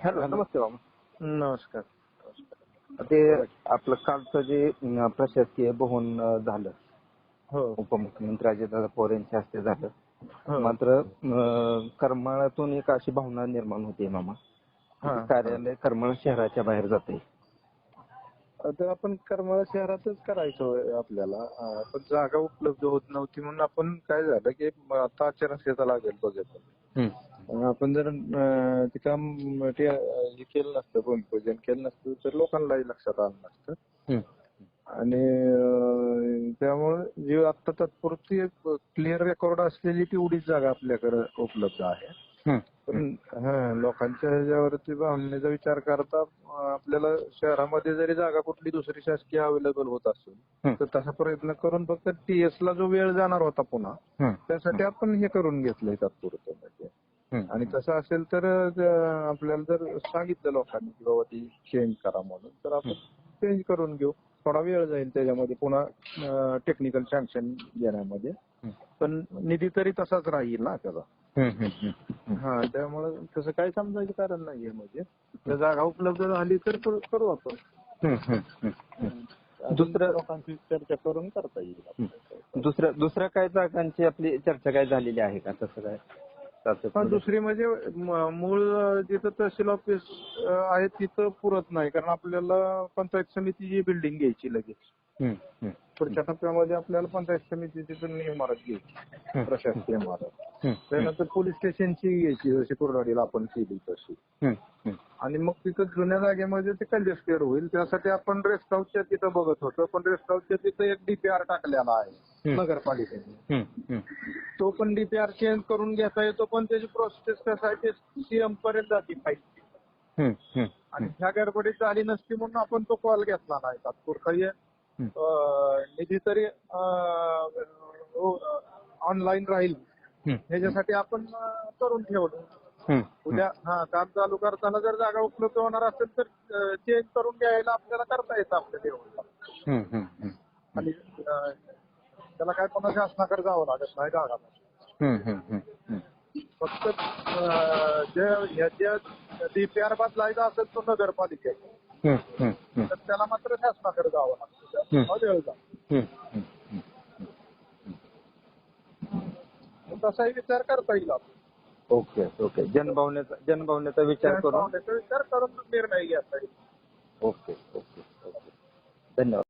Hello नमस्ते बाबा. नमस्कार. ते आपलं कालचं जे प्रशासकीय भवन झालं. हो. उपमुख्यमंत्री अजितदादा पवार यांच्या हस्ते झालं. हो. मात्र करमाळातून एक अशी भावना निर्माण होते मामा. कार्यालय करमाळा शहराच्या बाहेर जाते आता आपण करमाळा शहरातच करायचं आपल्याला. पण जागा उपलब्ध होत नव्हती म्हणून आपण काय झालं की आता आचारसंहिता लागेल बघत. आपण जर अं, ते काम ते अं, हे केलं नसतं भूमिपूजन केलं नसतं तर लोकांनाही लक्षात आलं नसतं. आणि अं, त्यामुळे जी आता तात्पुरती क्लिअर रेकॉर्ड असलेली तेवढीच जागा आपल्याकडे उपलब्ध आहे. हा, लोकांच्या ह्याच्यावरती भावनेचा विचार करता आपल्याला शहरामध्ये जरी जागा कुठली दुसरी शासकीय अवेलेबल होत असेल तर तसा प्रयत्न करून फक्त टीएस ला जो वेळ जाणार होता पुन्हा त्यासाठी आपण हे करून घेतलंय तात्पुरतं म्हणजे. आणि तसं असेल तर आपल्याला जर सांगितलं लोकांनी की बाबा ती चेंज करा म्हणून तर आपण चेंज करून घेऊ. थोडा वेळ जाईल त्याच्यामध्ये पुन्हा टेक्निकल सँक्शन घेण्यामध्ये. पण निधी तरी तसाच राहील ना त्याचा. हा त्यामुळे तसं काही समजायचं कारण नाहीये म्हणजे. जर जागा उपलब्ध झाली तर करू आपण. दुसऱ्या लोकांची चर्चा करून करता येईल. दुसऱ्या दुसऱ्या काय जागांची आपली चर्चा काय झालेली आहे का? तसं काय. दुसरी म्हणजे मूळ जिथं तहसील ऑफिस आहे तिथं पुरत नाही. कारण आपल्याला पंचायत समितीची बिल्डिंग घ्यायची लगेच. पुढच्या टप्प्यामध्ये आपल्याला पंचायत समितीची पण इमारत घ्यायची. प्रशासकीय इमारत. त्यानंतर पोलीस स्टेशनची घ्यायची जशी कुर्डवाडीला आपण केली तशी. आणि मग तिथं जुन्या जागेमध्ये ते कंजेस्टेड होईल. त्यासाठी आपण रेस्ट हाऊसच्या तिथं बघत होतो. पण रेस्ट हाऊसच्या तिथं एक डीपीआर टाकलेला आहे. नगरपालिकेने. तो पण डीपीआर चेंज करून घेता येतो पण त्याची प्रोसेस कसायची सीएम पर्यंत जाते हम्म. आणि ह्या गडबडीत झाली नसती म्हणून आपण तो कॉल घेतला नाही तात्पुरता हे, निधी तरी ऑनलाईन राहील हम्म. ह्याच्यासाठी आपण करून ठेवलं. उद्या हा काम चालू करताना जर जागा उपलब्ध होणार असेल तर चेंज करून घ्यायला आपल्याला करता येतं आपल्या हम्म. आणि त्याला काय कोणा शासनाकडे जावं लागत नाही. फक्त जे ह्याच्या डीपीआर बदलायचा असेल तो. तर त्याला मात्र शासनाकडे जावं लागतं. तसाही विचार करता येईल आपण. ओके ओके जनभावनेचा जनभावनेचा विचार करून विचार करून निर्णय घ्यायचा ओके ओके ओके धन्यवाद